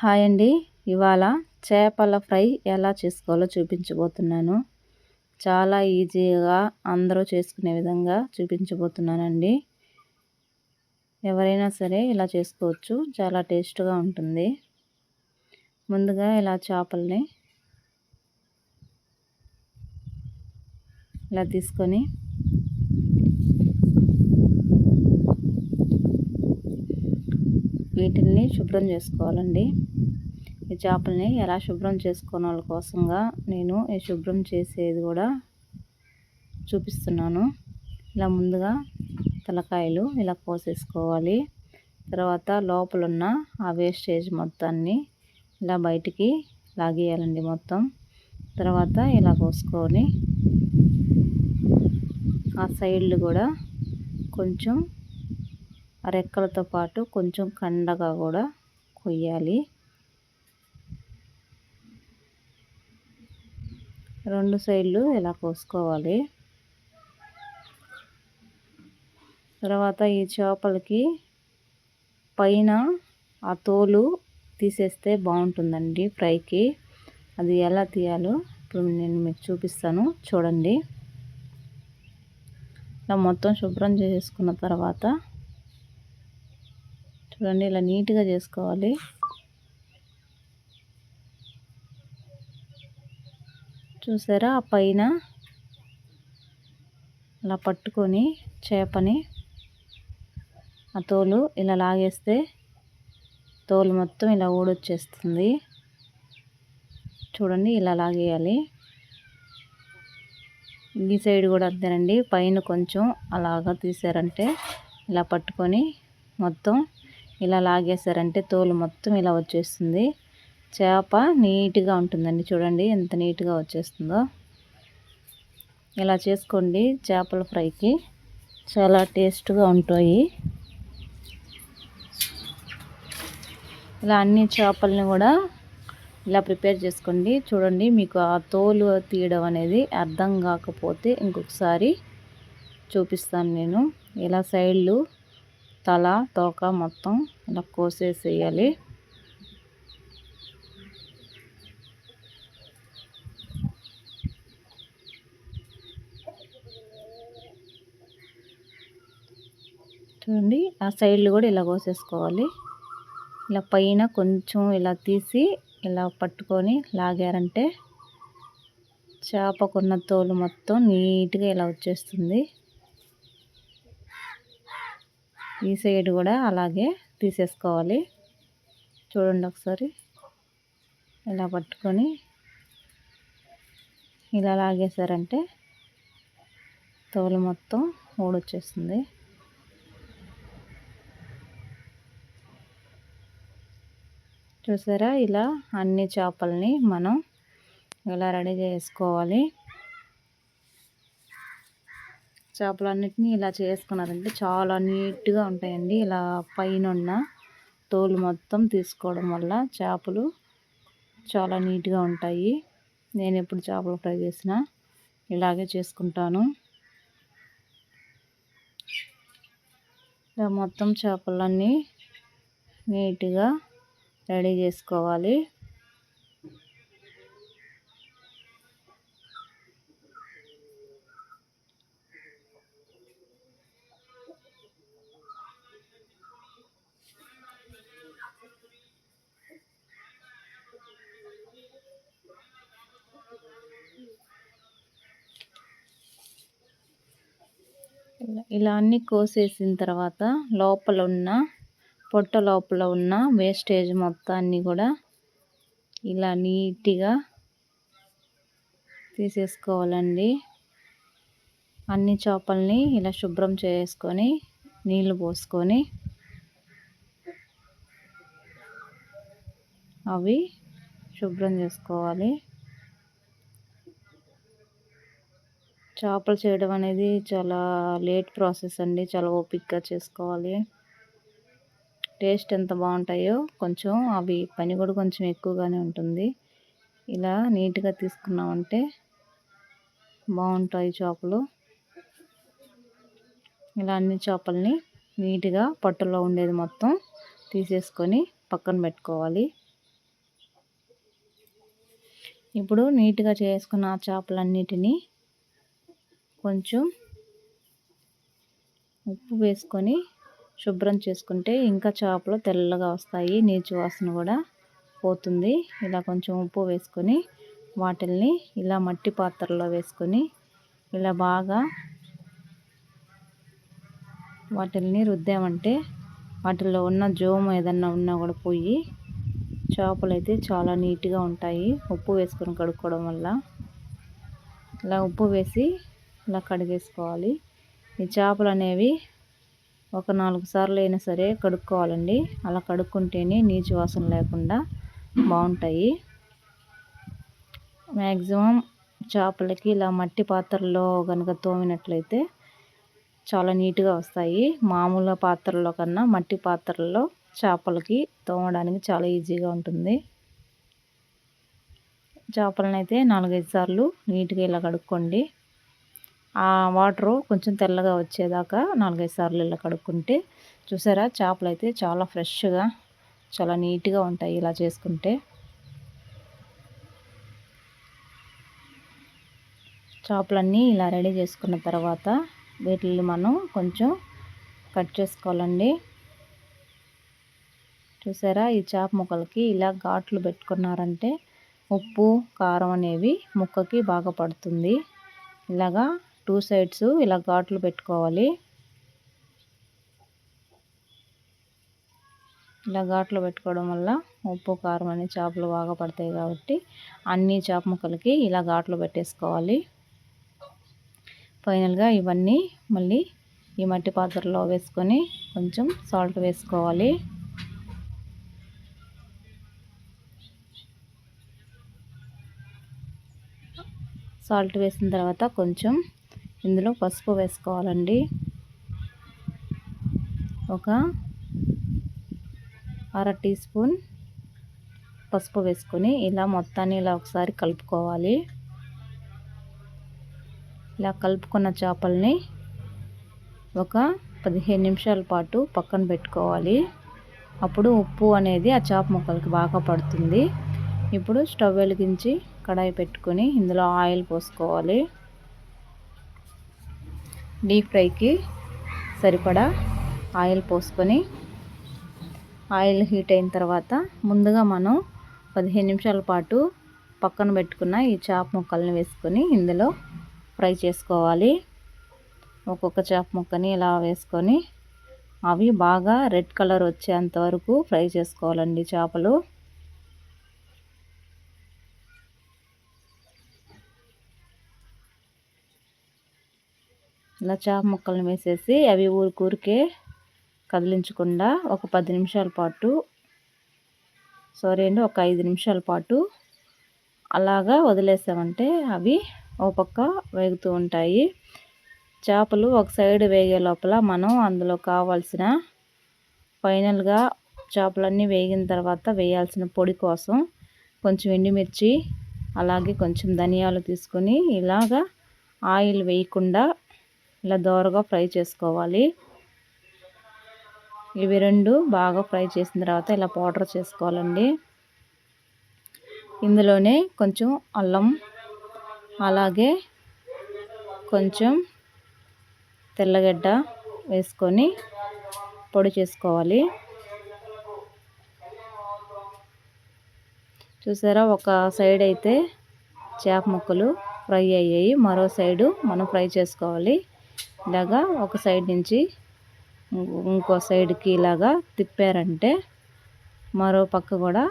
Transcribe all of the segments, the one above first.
Hi అండి. ఇవాళ చేపల ఫ్రై ఎలా చేసుకోవాలో చూపించబోతున్నాను. చాలా ఈజీగా అందరూ చేసుకునే విధంగా చూపించబోతున్నానండి. ఎవరైనా సరే ఇలా చేసుకోవచ్చు. చాలా టేస్ట్గా ఉంటుంది. ముందుగా ఇలా చేపల్ని ఇలా తీసుకొని వీటిని శుభ్రం చేసుకోవాలండి. ఈ చేపల్ని ఎలా శుభ్రం చేసుకునే వాళ్ళ కోసంగా నేను ఈ శుభ్రం చేసేది కూడా చూపిస్తున్నాను. ఇలా ముందుగా తలకాయలు ఇలా కోసేసుకోవాలి. తర్వాత లోపలున్న ఆ వేస్టేజ్ మొత్తాన్ని ఇలా బయటికి లాగేయాలండి మొత్తం. తర్వాత ఇలా కోసుకొని ఆ సైడ్లు కూడా కొంచెం రెక్కలతో పాటు కొంచెం కండగా కూడా కొయ్యాలి. రెండు సైడ్లు ఇలా కోసుకోవాలి తర్వాత ఈ చేపలకి పైన ఆ తోలు తీసేస్తే బాగుంటుందండి ఫ్రైకి. అది ఎలా తీయాలో ఇప్పుడు నేను మీకు చూపిస్తాను. చూడండి. ఇలా మొత్తం శుభ్రం చేసుకున్న తర్వాత చూడండి ఇలా నీట్గా చేసుకోవాలి. చూసారా? ఆ పైన అలా పట్టుకొని చేపని ఆ తోలు ఇలా లాగేస్తే తోలు మొత్తం ఇలా ఊడొచ్చేస్తుంది. చూడండి ఇలా లాగేయాలి. ఈ సైడ్ కూడా అంతేనండి. పైన కొంచెం అలాగా తీసారంటే ఇలా పట్టుకొని మొత్తం ఇలా లాగేశారంటే తోలు మొత్తం ఇలా వచ్చేస్తుంది. చేప నీట్గా ఉంటుందండి. చూడండి ఎంత నీట్గా వచ్చేస్తుందో. ఇలా చేసుకోండి చేపల ఫ్రైకి. చాలా టేస్ట్గా ఉంటాయి. ఇలా అన్ని చేపల్ని కూడా ఇలా ప్రిపేర్ చేసుకోండి. చూడండి మీకు ఆ తోలు తీయడం అనేది అర్థం కాకపోతే ఇంకొకసారి చూపిస్తాను నేను. ఇలా సైడ్లు తల తోక మొత్తం ఇలా కోసేసేయాలి. చూడండి ఆ సైడ్లు కూడా ఇలా కోసేసుకోవాలి. ఇలా పైన కొంచెం ఇలా తీసి ఇలా పట్టుకొని లాగారంటే చేపకున్న తోలు మొత్తం నీట్గా ఇలా వచ్చేస్తుంది. ఈ సైడ్ కూడా అలాగే తీసేసుకోవాలి. చూడండి ఒకసారి. ఇలా పట్టుకొని ఇలా లాగేశారంటే తోలు మొత్తం ఊడొచ్చేస్తుంది. చూసారా? ఇలా అన్ని చేపల్ని మనం ఇలా రెడీ చేసుకోవాలి. చేపలన్నిటిని ఇలా చేసుకున్నారంటే చాలా నీట్గా ఉంటాయండి. ఇలా పైన ఉన్న తోలు మొత్తం తీసుకోవడం వల్ల చేపలు చాలా నీట్గా ఉంటాయి. నేను ఎప్పుడు చేపలు ఫ్రై చేసినా ఇలాగే చేసుకుంటాను. ఇలా మొత్తం చేపలన్నీ నీట్గా రెడీ చేసుకోవాలి. ఇలా అన్నీ కోసేసిన తర్వాత లోపల ఉన్న పొట్ట లోపల ఉన్న వేస్టేజ్ మొత్తాన్ని కూడా ఇలా నీట్గా తీసేసుకోవాలండి. అన్ని చేపల్ని ఇలా శుభ్రం చేసుకొని నీళ్ళు పోసుకొని అవి శుభ్రం చేసుకోవాలి. చేపలు చేయడం అనేది చాలా లేట్ ప్రాసెస్ అండి చాలా ఓపిక్గా చేసుకోవాలి. టేస్ట్ ఎంత బాగుంటాయో కొంచెం అవి పని కూడా కొంచెం ఎక్కువగానే ఉంటుంది. ఇలా నీట్గా తీసుకున్నామంటే బాగుంటాయి చేపలు. ఇలా అన్ని చేపల్ని నీట్గా పట్టులో ఉండేది మొత్తం తీసేసుకొని పక్కన పెట్టుకోవాలి. ఇప్పుడు నీట్గా చేసుకున్న ఆ చేపలన్నిటినీ కొంచెం ఉప్పు వేసుకొని శుభ్రం చేసుకుంటే ఇంకా చేపలు తెల్లగా వస్తాయి నీచు వాసన కూడా పోతుంది. ఇలా కొంచెం ఉప్పు వేసుకొని వాటిల్ని ఇలా మట్టి పాత్రలో వేసుకొని ఇలా బాగా వాటిల్ని రుద్దామంటే వాటిల్లో ఉన్న జోము ఏదన్నా ఉన్నా కూడా పోయి చేపలు అయితే చాలా నీట్గా ఉంటాయి. ఉప్పు వేసుకొని కడుక్కోవడం వల్ల ఇలా ఉప్పు వేసి ఇలా కడిగేసుకోవాలి. ఈ చేపలు అనేవి ఒక నాలుగు సార్లు అయినా సరే కడుక్కోవాలండి. అలా కడుక్కుంటేనే నీచు వాసన లేకుండా బాగుంటాయి. మ్యాక్సిమం చేపలకి ఇలా మట్టి పాత్రల్లో కనుక తోమినట్లయితే చాలా నీట్గా వస్తాయి. మామూలు పాత్రలో కన్నా మట్టి పాత్రల్లో చేపలకి తోమడానికి చాలా ఈజీగా ఉంటుంది. చేపలను అయితే నాలుగైదు సార్లు నీట్గా ఇలా కడుక్కోండి. ఆ వాటరు కొంచెం తెల్లగా వచ్చేదాకా నాలుగైదు సార్లు ఇలా కడుక్కుంటే చూసారా? చేపలు అయితే చాలా ఫ్రెష్గా చాలా నీట్గా ఉంటాయి ఇలా చేసుకుంటే. చేపలన్నీ ఇలా రెడీ చేసుకున్న తర్వాత వీటిని మనం కొంచెం కట్ చేసుకోవాలండి. చూసారా? ఈ చేప ముక్కలకి ఇలా ఘాట్లు పెట్టుకున్నారంటే ఉప్పు కారం అనేవి ముక్కకి బాగా పడుతుంది. ఇలాగా టూ సైడ్స్ ఇలా ఘాట్లు పెట్టుకోవాలి. ఇలా ఘాట్లు పెట్టుకోవడం వల్ల ఉప్పు కారం అనే చేపలు బాగా పడతాయి కాబట్టి అన్ని చేప ముక్కలకి ఇలా ఘాట్లు పెట్టేసుకోవాలి. ఫైనల్గా ఇవన్నీ మళ్ళీ ఈ మట్టి పాత్రలో వేసుకొని కొంచెం సాల్ట్ వేసుకోవాలి. సాల్ట్ వేసిన తర్వాత కొంచెం ఇందులో పసుపు వేసుకోవాలండి. ఒక అర టీ స్పూన్ పసుపు వేసుకొని ఇలా మొత్తాన్ని ఇలా ఒకసారి కలుపుకోవాలి. ఇలా కలుపుకున్న చేపల్ని ఒక పదిహేను నిమిషాల పాటు పక్కన పెట్టుకోవాలి. అప్పుడు ఉప్పు అనేది ఆ చేప ముక్కలకి బాగా పడుతుంది. ఇప్పుడు స్టవ్ వెలిగించి కడాయి పెట్టుకొని ఇందులో ఆయిల్ పోసుకోవాలి. డీప్ ఫ్రైకి సరిపడా ఆయిల్ పోసుకొని ఆయిల్ హీట్ అయిన తర్వాత ముందుగా మనం పదిహేను నిమిషాల పాటు పక్కన పెట్టుకున్న ఈ చేప ముక్కల్ని వేసుకొని ఇందులో ఫ్రై చేసుకోవాలి. ఒక్కొక్క చేప ముక్కని ఇలా వేసుకొని అవి బాగా రెడ్ కలర్ వచ్చేంత వరకు ఫ్రై చేసుకోవాలండి చేపలు. ఇలా చేప ముక్కలను వేసేసి అవి ఊరికూరికే కదిలించకుండా ఒక పది నిమిషాల పాటు సారీ అండి ఒక ఐదు నిమిషాల పాటు అలాగా వదిలేసామంటే అవి ఒక పక్క వేగుతూ ఉంటాయి. చేపలు ఒక సైడ్ వేగే లోపల మనం అందులో కావాల్సిన ఫైనల్గా చేపలన్నీ వేగిన తర్వాత వేయాల్సిన పొడి కోసం కొంచెం ఎండుమిర్చి అలాగే కొంచెం ధనియాలు తీసుకొని ఇలాగా ఆయిల్ వేయకుండా ఇలా దోరగా ఫ్రై చేసుకోవాలి. ఇవి రెండు బాగా ఫ్రై చేసిన తర్వాత ఇలా పౌడర్ చేసుకోవాలండి. ఇందులోనే కొంచెం అల్లం అలాగే కొంచెం తెల్లగడ్డ వేసుకొని పొడి చేసుకోవాలి. చూసారా ఒక సైడ్ అయితే చేప ముక్కలు ఫ్రై అయ్యాయి. మరో సైడు మనం ఫ్రై చేసుకోవాలి. ఇలాగా ఒక సైడ్ నుంచి ఇంకో సైడ్కి ఇలాగా తిప్పారంటే మరో పక్క కూడా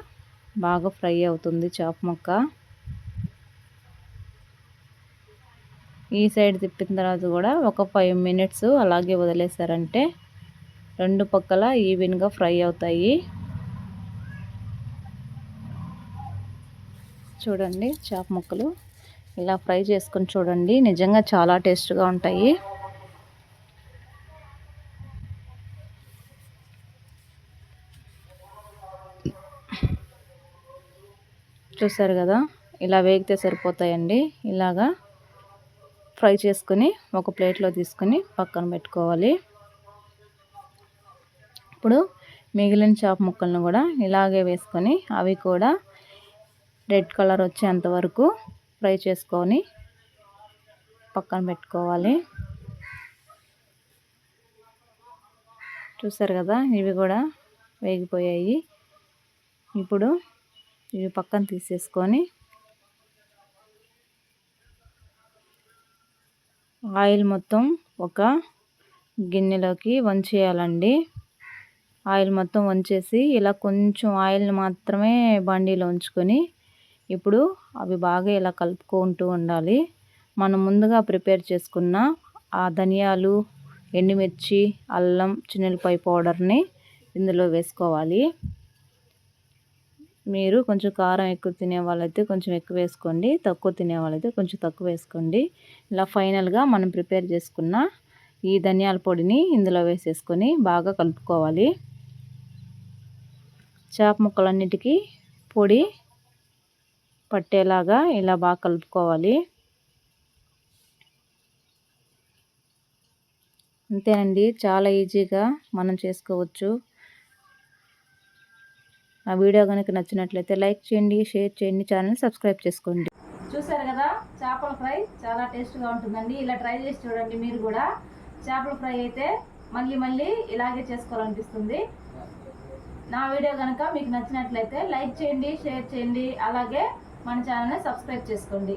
బాగా ఫ్రై అవుతుంది చేప ముక్క. ఈ సైడ్ తిప్పిన తర్వాత కూడా ఒక ఫైవ్ మినిట్స్ అలాగే వదిలేసారంటే రెండు పక్కల ఈవెన్గా ఫ్రై అవుతాయి. చూడండి చేప ముక్కలు. ఇలా ఫ్రై చేసుకొని చూడండి. నిజంగా చాలా టేస్ట్గా ఉంటాయి. చూసారు కదా? ఇలా వేగితే సరిపోతాయండి. ఇలాగా ఫ్రై చేసుకొని ఒక ప్లేట్లో తీసుకొని పక్కన పెట్టుకోవాలి. ఇప్పుడు మిగిలిన చేప ముక్కలను కూడా ఇలాగే వేసుకొని అవి కూడా రెడ్ కలర్ వచ్చేంత వరకు ఫ్రై చేసుకొని పక్కన పెట్టుకోవాలి. చూసారు కదా? ఇవి కూడా వేగిపోయాయి. ఇప్పుడు ఇవి పక్కన తీసేసుకొని ఆయిల్ మొత్తం ఒక గిన్నెలోకి వంచేయాలండి. ఆయిల్ మొత్తం వంచేసి ఇలా కొంచెం ఆయిల్ని మాత్రమే బండిలో ఉంచుకొని ఇప్పుడు అవి బాగా ఇలా కలుపుకుంటూ ఉండాలి. మనం ముందుగా ప్రిపేర్ చేసుకున్న ఆ ధనియాలు ఎండుమిర్చి అల్లం చిన్నెలపాయ పౌడర్ని ఇందులో వేసుకోవాలి. మీరు కొంచెం కారం ఎక్కువ తినే వాళ్ళైతే కొంచెం ఎక్కువ వేసుకోండి. తక్కువ తినే వాళ్ళైతే కొంచెం తక్కువ వేసుకోండి. ఇలా ఫైనల్గా మనం ప్రిపేర్ చేసుకున్న ఈ ధనియాల పొడిని ఇందులో వేసేసుకొని బాగా కలుపుకోవాలి. చేప ముక్కలన్నిటికీ పొడి పట్టేలాగా ఇలా బాగా కలుపుకోవాలి. అంతేనండి. చాలా ఈజీగా మనం చేసుకోవచ్చు. ఆ వీడియో కనుక నచ్చినట్లయితే లైక్ చేయండి షేర్ చేయండి ఛానల్ సబ్స్క్రైబ్ చేసుకోండి. చూసారు కదా చేపల ఫ్రై చాలా టేస్ట్గా ఉంటుందండి. ఇలా ట్రై చేసి చూడండి మీరు కూడా. చేపల ఫ్రై అయితే మళ్ళీ మళ్ళీ ఇలాగే చేసుకోవాలనిపిస్తుంది. నా వీడియో కనుక మీకు నచ్చినట్లయితే లైక్ చేయండి షేర్ చేయండి అలాగే మన ఛానల్ని సబ్స్క్రైబ్ చేసుకోండి.